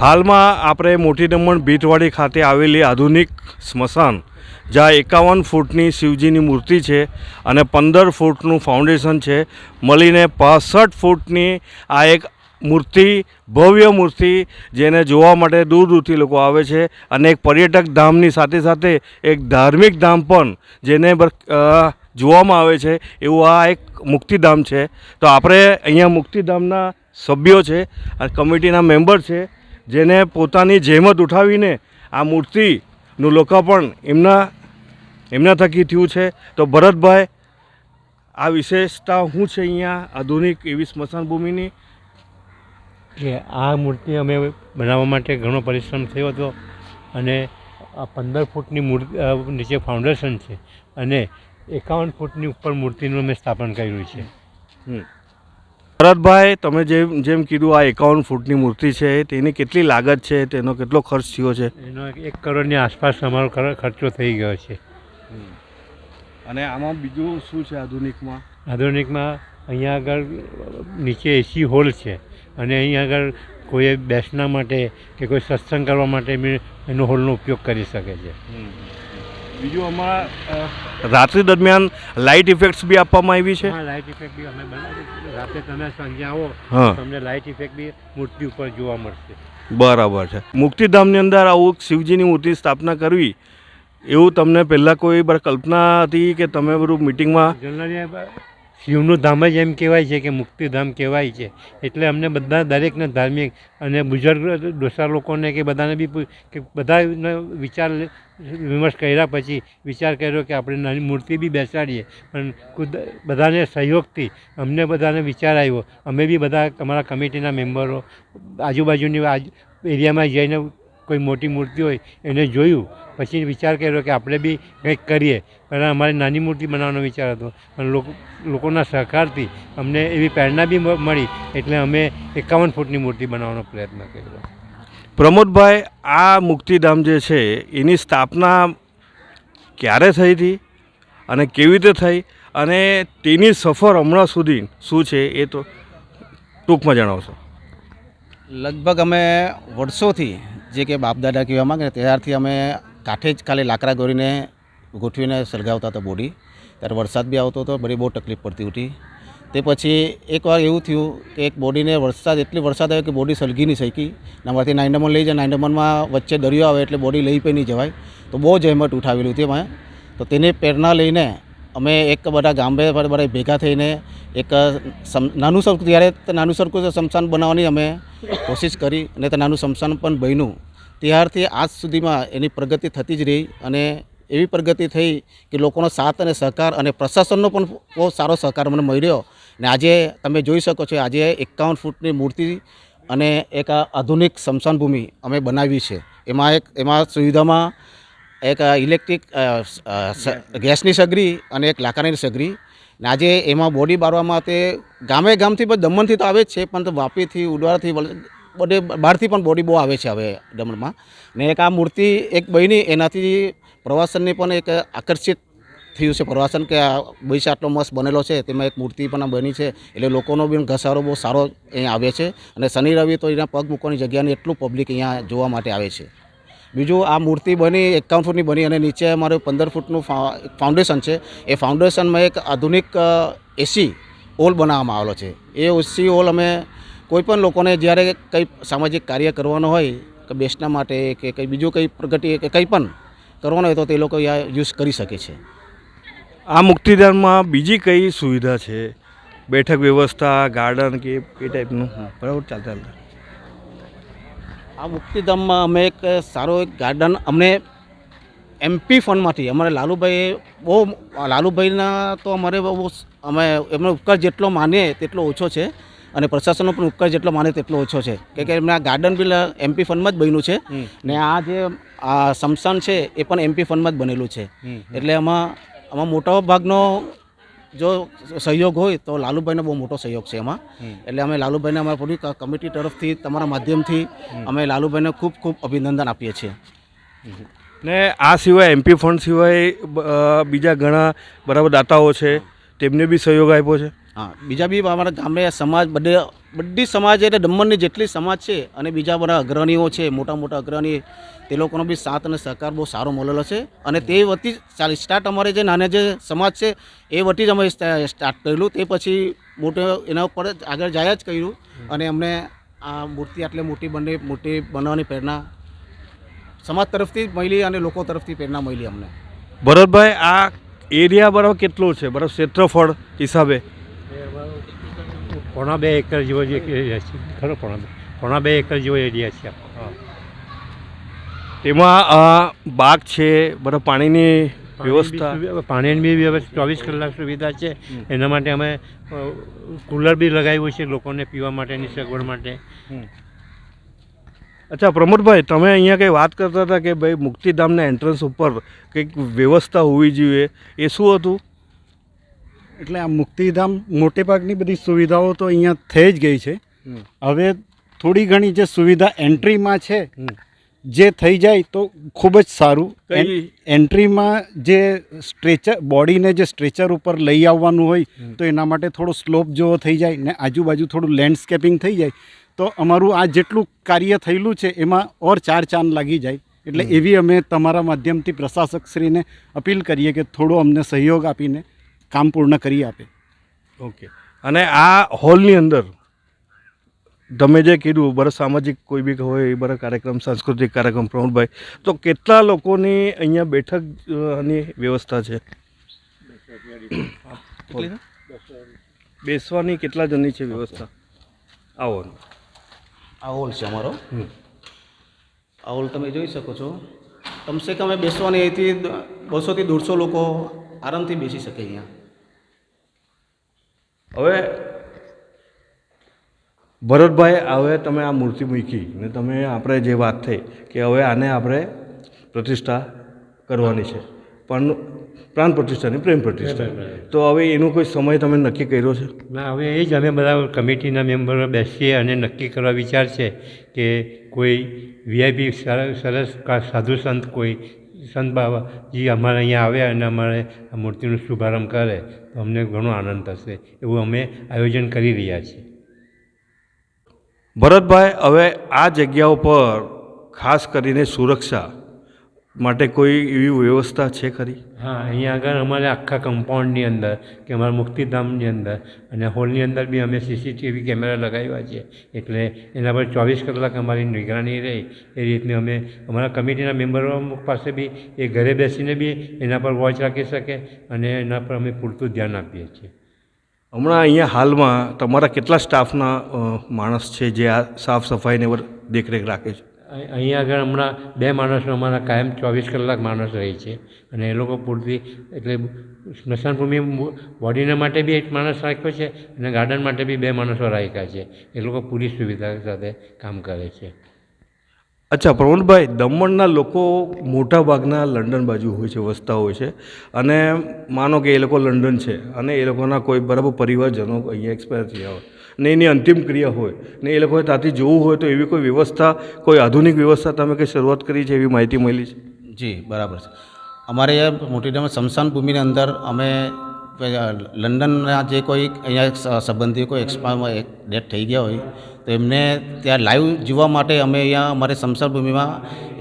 હાલમાં આપણે મોટી દમણ ભીતવાડી ખાતે આવેલી આધુનિક સ્મશાન, જ્યાં એકાવન ફૂટની શિવજીની મૂર્તિ છે અને પંદર ફૂટનું ફાઉન્ડેશન છે, મળીને પાસઠ ફૂટની આ એક મૂર્તિ, ભવ્ય મૂર્તિ, જેને જોવા માટે દૂર દૂરથી લોકો આવે છે અને એક પર્યટક ધામની સાથે સાથે એક ધાર્મિક ધામ પણ જેને જોવામાં આવે છે, એવું આ એક મુક્તિધામ છે. તો આપણે અહીંયા મુક્તિધામના સભ્યો છે અને કમિટીના મેમ્બર છે જેને પોતાની જહેમત ઉઠાવીને આ મૂર્તિનું લોકાર્પણ એમના એમના થકી થયું છે. તો ભરતભાઈ આ વિશેષતા શું છે અહીંયા આધુનિક એવી સ્મશાન ભૂમિની કે આ મૂર્તિ અમે બનાવવા માટે ઘણો પરિશ્રમ થયો હતો અને આ પંદર ફૂટની મૂર્તિ નીચે ફાઉન્ડેશન છે અને એકાવન ફૂટની ઉપર મૂર્તિનું અમે સ્થાપન કર્યું છે. ભરતભાઈ તમે જેમ જેમ કીધું આ એકાવન ફૂટની મૂર્તિ છે તેની કેટલી લાગત છે તેનો કેટલો ખર્ચ થયો છે? એનો એક કરોડની આસપાસ અમારો ખર- ખર્ચો થઈ ગયો છે. અને આમાં બીજું શું છે આધુનિકમાં? આધુનિકમાં અહીંયા આગળ નીચે એસી હોલ છે અને અહીંયા આગળ કોઈ બેસના માટે કે કોઈ સત્સંગ કરવા માટે બી એનો હોલનો ઉપયોગ કરી શકે છે. બીજું આમાં રાત્રિ દરમિયાન લાઇટ ઇફેક્ટ્સ બી આપવામાં આવી છે? હા લાઇટ ઇફેક્ટ બી અમે બનાવી રાતે તમે સાંજે આવો તમને લાઇટ ઇફેક્ટ બી મૂર્તિ ઉપર જોવા મળશે. બરાબર છે. મુક્તિધામની અંદર આવું શિવજીની મૂર્તિ સ્થાપના કરવી એવું તમને પહેલાં કોઈ કલ્પના હતી કે તમે બધું મિટિંગમાં જનરલી શિવનું ધામ જ એમ કહેવાય છે કે મુક્તિધામ કહેવાય છે. એટલે અમને બધા દરેકને ધાર્મિક અને બુઝુર્ગ ડોસા લોકોને કે બધાને બી કે બધાને વિચાર વિમર્શ કર્યા પછી વિચાર કર્યો કે આપણે નાની મૂર્તિ બી બેસાડીએ. પણ બધાને સહયોગથી અમને બધાને વિચાર આવ્યો. અમે બી બધા તમારા કમિટીના મેમ્બરો, આજુબાજુની આજ, એરિયામાં જઈને કોઈ મોટી મૂર્તિ હોય એને જોયું પછી વિચાર કર્યો કે આપણે બી કંઈક કરીએ. પહેલાં અમારે નાની મૂર્તિ બનાવવાનો વિચાર હતો. પણ લોકો લોકોના સહકારથી અમને એવી પ્રેરણા બી મ- મળી. એટલે અમે એકાવન ફૂટની મૂર્તિ બનાવવાનો પ્રયત્ન કર્યો. પ્રમોદભાઈ આ મુક્તિધામ જે છે એની સ્થાપના ક્યારે થઈ હતી અને કેવી રીતે થઈ? અને તેની સફર હમણાં સુધી શું છે એ તો ટૂંકમાં જણાવશો. લગભગ અમે વર્ષોથી જે કે બાપદાદા કહેવા માગે ત્યારથી અમે કાંઠે જ ખાલી લાકડા દોરીને ગોઠવીને સળગાવતા હતા બોડી. ત્યારે વરસાદ બી આવતો હતો, બધી બહુ તકલીફ પડતી હતી. તે પછી એકવાર એવું થયું કે એક બોડીને વરસાદ, એટલી વરસાદ આવ્યો કે બોડી સળગી નહીં શકી અમારાથી નાઇન્ડમન લઈ જાય નાઇન્ડમનમાં વચ્ચે દરિયો આવે એટલે બોડી લઈ પણ નહીં જવાય. તો બહુ જહેમત ઉઠાવેલું હતી અમે તો તેની પ્રેરણા લઈને અમે એક બધા ગામડે બધા ભેગા થઈને એક નાનું સરખું ત્યારે નાનું સરખું શમશાન બનાવવાની અમે કોશિશ કરી અને તે નાનું શમશાન પણ બન્યું. ત્યારથી આજ સુધીમાં એની પ્રગતિ થતી જ રહી અને એવી પ્રગતિ થઈ કે લોકોનો સાથ અને સહકાર અને પ્રશાસનનો પણ બહુ સારો સહકાર મને મળ્યો. ને આજે તમે જોઈ શકો છો, આજે એકાવન ફૂટની મૂર્તિ અને એક આધુનિક શમશાન ભૂમિ અમે બનાવી છે. એમાં એક, એમાં સુવિધામાં એક ઇલેક્ટ્રિક ગેસની સગડી અને એક લાકડાની સગડી ને આજે એમાં બોડી બારવામાં તે ગામે ગામથી પણ દમણથી તો આવે જ છે, પણ વાપીથી ઉડવાથી બધે બહારથી પણ બોડી બહુ આવે છે હવે દમણમાં. ને એક આ મૂર્તિ, એક બની એનાથી પ્રવાસનને પણ એક આકર્ષિત થયું છે. પ્રવાસન કે આ બૈસ આટલો મસ્ત બનેલો છે, તેમાં એક મૂર્તિ પણ બની છે. એટલે લોકોનો બી ઘસારો બહુ સારો અહીંયા આવે છે. અને શનિ રવિ તો એના પગ મૂકવાની જગ્યાની એટલું પબ્લિક અહીંયા જોવા માટે આવે છે. બીજું આ મૂર્તિ બની એકાવન ફૂટની બની અને નીચે અમારું પંદર ફૂટનું ફાઉન્ડેશન છે. એ ફાઉન્ડેશનમાં એક આધુનિક એસી ઓલ બનાવવામાં આવેલો છે. એ એસી ઓલ અમે કોઈપણ લોકોને જ્યારે કંઈ સામાજિક કાર્ય કરવાનું હોય, કે બેસના માટે, કે કંઈ બીજું કંઈ પ્રગતિ, કે કંઈ પણ કરવાનું હોય તો તે લોકો આ યુઝ કરી શકે છે. આ મુક્તિધામમાં બીજી કઈ સુવિધા છે? બેઠક વ્યવસ્થા ગાર્ડન કે એ ટાઈપનું બરાબર, ચાલતા ચાલતા. આ મુક્તિધામમાં અમે એક સારો એક ગાર્ડન અમને એમપી ફંડમાંથી અમારે લાલુભાઈ બહુ લાલુભાઈના તો અમારે બહુ અમે એમનો ઉપકાર જેટલો માનીએ તેટલો ઓછો છે અને પ્રશાસનનો પણ ઉપકાર જેટલો માને તેટલો ઓછો છે. કે કે એમના ગાર્ડન બિલ એમપી ફંડમાં જ બન્યું છે ને આ જે આ સમસાન છે એ પણ એમપી ફંડમાં જ બનેલું છે. એટલે એમાં આમાં મોટા ભાગનો જો સહયોગ હોય તો લાલુભાઈનો બહુ મોટો સહયોગ છે એમાં. એટલે અમે લાલુભાઈને અમારા પૂરી કમિટી તરફથી તમારા માધ્યમથી અમે લાલુભાઈને ખૂબ ખૂબ અભિનંદન આપીએ છીએ. ને આ સિવાય એમપી ફંડ સિવાય બીજા ઘણા બરાબર દાતાઓ છે તેમને બી સહયોગ આપ્યો છે? હા, બીજા બી અમારા ગામે સમાજ બધે, બધી સમાજ એટલે દમણની જેટલી સમાજ છે અને બીજા બધા અગ્રણીઓ છે, મોટા મોટા અગ્રણી, તે લોકોનો બી સાથ અને સહકાર બહુ સારો મળેલો છે. અને તે વતી ચાલી સ્ટાર્ટ અમારે જે નાના જે સમાજ છે, એ વતી જ અમે સ્ટાર્ટ કરેલું તે પછી મોટો એના ઉપર જ આગળ જાય જ કર્યું. અને અમને આ મૂર્તિ આટલી મોટી બને, મોટી બનાવવાની પ્રેરણા સમાજ તરફથી મળી અને લોકો તરફથી પ્રેરણા મળી અમને. ભરતભાઈ, આ એરિયા બરાબર કેટલો છે? બરાબર ક્ષેત્રફળ હિસાબે? પોણા બે એકર જેવો જે એરિયા છે. ખરો પોણા બે. પોણા બે એકર જેવો એરિયા છે આખો. તેમાં આ બાગ છે બરાબર પાણીની વ્યવસ્થા? પાણીની બી સુવિધા- પાણીની બી વ્યવસ્થા ચોવીસ કલાક સુવિધા છે. એના માટે અમે કુલર બી લગાવ્યું છે લોકોને પીવા માટેની સગવડ માટે. અચ્છા પ્રમોદભાઈ તમે અહીંયા કંઈ વાત કરતા હતા કે ભાઈ મુક્તિધામના એન્ટ્રન્સ ઉપર કંઈક વ્યવસ્થા હોવી જોઈએ? એ શું હતું? એટલે આ મુક્તિધામ મોટેભાગની બધી સુવિધાઓ તો અહીંયા થઈ જ ગઈ છે. હવે થોડી ઘણી જે સુવિધા એન્ટ્રીમાં છે જે થઈ જાય તો ખૂબ જ સારું. એન- એન્ટ્રીમાં જે સ્ટ્રેચર બોડીને જે સ્ટ્રેચર ઉપર લઈ આવવાનું હોય તો એના માટે થોડો સ્લોપ જેવો થઈ જાય ને આજુબાજુ થોડું લેન્ડસ્કેપિંગ થઈ જાય તો અમારું આ જેટલું કાર્ય થયેલું છે એમાં ઓર ચાર ચાંદ લાગી જાય. એટલે એવી અમે તમારા માધ્યમથી પ્રશાસકશ્રીને અપીલ કરીએ કે થોડો અમને સહયોગ આપીને કામ પૂર્ણ કરી આપે. ઓકે. અને આ હોલની અંદર તમે જે કીધું બરાબર સામાજિક કોઈ બી હોય એ બરાબર કાર્યક્રમ સાંસ્કૃતિક કાર્યક્રમ પ્રમોદભાઈ તો કેટલા લોકોની અહીંયા બેઠકની વ્યવસ્થા છે? બેસવાની કેટલા જણની છે વ્યવસ્થા? આવો. આ હોલ છે અમારો. આ હોલ તમે જોઈ શકો છો. કમસે કમ બેસવાની અહીંથી બસોથી દોઢસો લોકો આરામથી બેસી શકે અહીંયા. હવે ભરતભાઈ હવે તમે આ મૂર્તિ મૂકી ને તમે આપણે જે વાત થઈ કે હવે આને આપણે પ્રતિષ્ઠા કરવાની છે. પણ પ્રાણ પ્રતિષ્ઠાની પ્રેમ પ્રતિષ્ઠા. તો હવે એનો કોઈ સમય તમે નક્કી કર્યો છે? ના હવે એ જ અમે બધા કમિટીના મેમ્બરો બેસીએ અને નક્કી કરવા વિચાર છે કે કોઈ વીઆઈપી સરસ સાધુ સંત કોઈ સંત બાબાજી અમારે અહીંયા આવે અને અમારે આ મૂર્તિનો શુભારંભ કરે, તો અમને ઘણો આનંદ થશે, એવું અમે આયોજન કરી રહ્યા છીએ. ભરતભાઈ, હવે આ જગ્યા ઉપર ખાસ કરીને સુરક્ષા માટે કોઈ એવી વ્યવસ્થા છે ખરી? હા, અહીંયા આગળ અમારે આખા કમ્પાઉન્ડની અંદર કે અમારા મુક્તિધામની અંદર અને હોલની અંદર બી અમે સીસીટીવી કેમેરા લગાવ્યા છે. એટલે એના પર ચોવીસ કલાક અમારી નિગરાની રહે. એ રીતની અમે અમારા કમિટીના મેમ્બરો પાસે બી એ ઘરે બેસીને બી એના પર વોચ રાખી શકે અને એના પર અમે પૂરતું ધ્યાન આપીએ છીએ. હમણાં અહીંયા હાલમાં તમારા કેટલા સ્ટાફના માણસ છે જે આ સાફ સફાઈને દેખરેખ રાખે છે? અહીંયા આગળ હમણાં બે માણસો અમારા કાયમ ચોવીસ કલાક માણસ રહે છે. અને એ લોકો પૂરતી, એટલે સ્મશાનભૂમિ બોડીના માટે બી એક માણસ રાખ્યો છે અને ગાર્ડન માટે બી બે માણસો રાખ્યા છે. એ લોકો પૂરી સુવિધા સાથે કામ કરે છે. અચ્છા પ્રવણભાઈ દમણના લોકો મોટા ભાગના લંડન બાજુ હોય છે, વસતા હોય છે. અને માનો કે એ લોકો લંડન છે અને એ લોકોના કોઈ બરાબર પરિવારજનો અહીંયા એક્સપાયર થયા હોય. ને એની અંતિમ ક્રિયા હોય ને એ લોકોએ ત્યાંથી જોવું હોય તો એવી કોઈ વ્યવસ્થા, કોઈ આધુનિક વ્યવસ્થા તમે કંઈ શરૂઆત કરી છે એવી માહિતી મળી છે? જી, બરાબર છે. અમારે મોટીડામાં સ્મશાન ભૂમિની અંદર અમે લંડનના જે કોઈ અહીંયા સંબંધી કોઈ એક્સપાયરમાં એક ડેથ થઈ ગયા હોય, તો એમને ત્યાં લાઈવ જોવા માટે અમે અહીંયા અમારે સ્મશાન ભૂમિમાં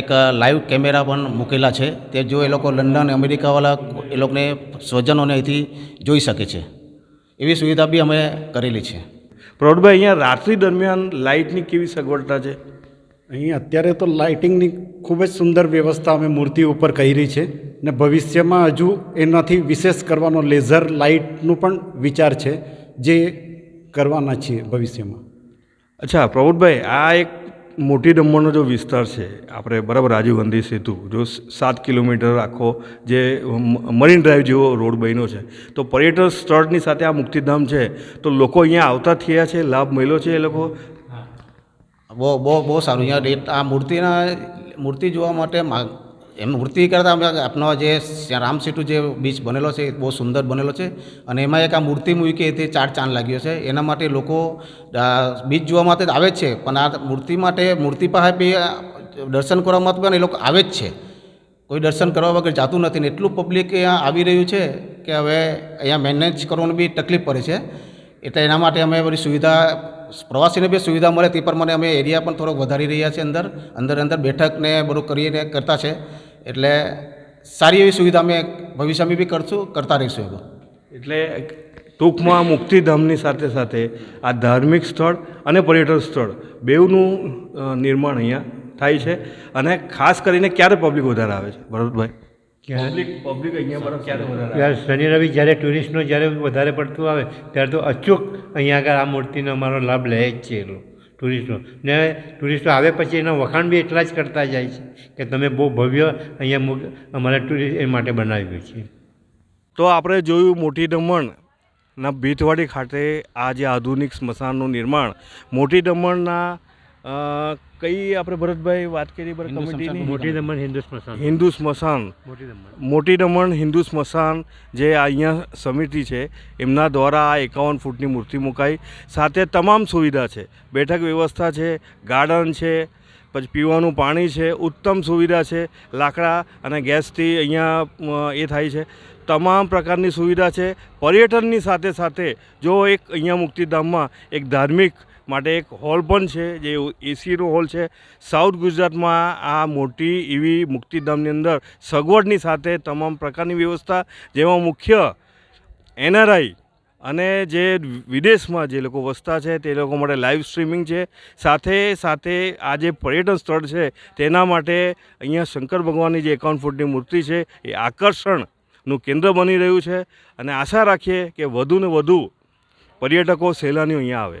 એક લાઈવ કેમેરા પણ મૂકેલા છે. તે જો એ લોકો લંડન, અમેરિકાવાળા એ લોકોને સ્વજનોને અહીંથી જોઈ શકે છે. એવી સુવિધા બી અમે કરેલી છે. પ્રૌઢભાઈ અહીંયા રાત્રિ દરમિયાન લાઇટની કેવી સગવડતા છે? અહીં અત્યારે તો લાઇટિંગની ખૂબ જ સુંદર વ્યવસ્થા અમે મૂર્તિ ઉપર કરી છે ને ભવિષ્યમાં હજુ એનાથી વિશેષ કરવાનો લેઝર લાઇટનું પણ વિચાર છે જે કરવાના છીએ ભવિષ્યમાં. અચ્છા પ્રમોદભાઈ આ એક મોટી દમણનો જો વિસ્તાર છે, આપણે બરાબર રાજીવ ગાંધી સેતુ, જો સાત કિલોમીટર આખો જે મરીન ડ્રાઈવ જેવો રોડ બન્યો છે, તો પર્યટન સ્થળની સાથે આ મુક્તિધામ છે, તો લોકો અહીંયા આવતા થયા છે, લાભ મળ્યો છે એ લોકો? બહુ બહુ બહુ સારું. અહીંયા રેટ આ મૂર્તિના, મૂર્તિ જોવા માટે એમ મૂર્તિ કરતાં આપનો જે રામ સેતુ જે બીચ બનેલો છે એ બહુ સુંદર બનેલો છે અને એમાં એક આ મૂર્તિ મૂકી તે ચાર ચાંદ લાગ્યો છે. એના માટે લોકો બીચ જોવા માટે આવે જ છે, પણ આ મૂર્તિ માટે મૂર્તિ પાસે બી દર્શન કરવા માટે પણ એ લોકો આવે જ છે. કોઈ દર્શન કરવા વગર જાતું નથી ને એટલું પબ્લિક અહીંયા આવી રહ્યું છે કે હવે અહીંયા મેનેજ કરવાનું બી તકલીફ પડે છે. એટલે એના માટે અમે બધી સુવિધા, પ્રવાસીને બી સુવિધા મળે તે પ્રમાણે અમે એરિયા પણ થોડોક વધારી રહ્યા છીએ અંદર. અંદર અંદર બેઠક ને બધું કરીને કરતા છે. એટલે સારી એવી સુવિધા અમે ભવિષ્યમાં બી કરશું કરતા રહીશું એવું એટલે ટૂંકમાં મુક્તિધામની સાથે સાથે આ ધાર્મિક સ્થળ અને પર્યટન સ્થળ બેઉનું નિર્માણ અહીંયા થાય છે અને ખાસ કરીને ક્યારે પબ્લિક વધારે આવે છે? ભરતભાઈ? પબ્લિક પબ્લિક અહીંયા ક્યારે વધારે શનિ રવિ જ્યારે ટુરિસ્ટનો જ્યારે વધારે પડતું આવે ત્યારે તો અચૂક અહીંયા આગળ આ મૂર્તિનો અમારો લાભ લે જ છે એ લોકો. ટુરિસ્ટો. ને ટુરિસ્ટો આવે પછી એના વખાણ બી એટલા જ કરતા જાય છે કે તમે બહુ ભવ્ય અહીંયા અમારા ટુરિસ્ટ એ માટે બનાવ્યું છે. તો આપણે જોયું મોટી દમણના ભીતવાડી ખાતે આ જે આધુનિક સ્મશાનનું નિર્માણ. મોટી દમણના કઈ આપણે ભરતભાઈ વાત કરી બરાબર કમિટીની મોટી દમણ હિન્દુ સ્મશાન. હિન્દુ સ્મશાન. મોટી દમણ. મોટી દમણ હિન્દુ સ્મશાન જે અહીંયા સમિતિ છે એમના દ્વારા આ એકાવન ફૂટની મૂર્તિ મુકાઈ. સાથે તમામ સુવિધા છે. બેઠક વ્યવસ્થા છે ગાર્ડન છે પછી પીવાનું પાણી છે ઉત્તમ સુવિધા છે. લાકડા અને ગેસથી અહીંયા એ થાય છે. તમામ પ્રકારની સુવિધા છે. પર્યટનની સાથે સાથે જો એક અહીંયા મુક્તિધામમાં એક ધાર્મિક માટે એક હોલ પણ છે, જે એસીનો હોલ છે. સાઉથ ગુજરાતમાં આ મોટી એવી મુક્તિધામની અંદર સગવડની સાથે તમામ પ્રકારની વ્યવસ્થા, જેમાં મુખ્ય એનઆરઆઈ અને જે વિદેશમાં જે લોકો વસતા છે, તે લોકો માટે લાઈવ સ્ટ્રીમિંગ છે. સાથે સાથે આ જે પર્યટન સ્થળ છે, તેના માટે અહીંયા શંકર ભગવાનની જે એકાવન ફૂટની મૂર્તિ છે, એ આકર્ષણનું કેન્દ્ર બની રહ્યું છે. અને આશા રાખીએ કે વધુ ને વધુ પર્યટકો સહેલાણીઓ અહીંયા આવે.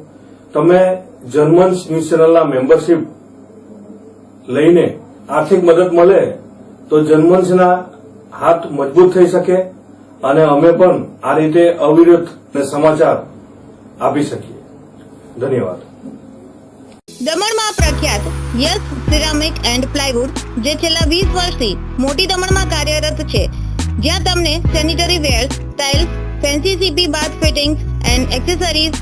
તમે જર્મન્સ ન્યૂઝ ચેનલના મેમ્બરશીપ લઈને આર્થિક મદદ મળે તો જર્મન્સના હાથ મજબૂત થઈ શકે અને અમે પણ આ રીતે અવિરત સમાચાર આપી શકીએ. ધન્યવાદ. દમણમાં પ્રખ્યાત યસ સિરામિક એન્ડ પ્લાયવુડ, જે છેલ્લા વીસ વર્ષથી મોટી દમણમાં કાર્યરત છે, જ્યાં તમને sanitary ware, tiles, fancy CP bath fittings and accessories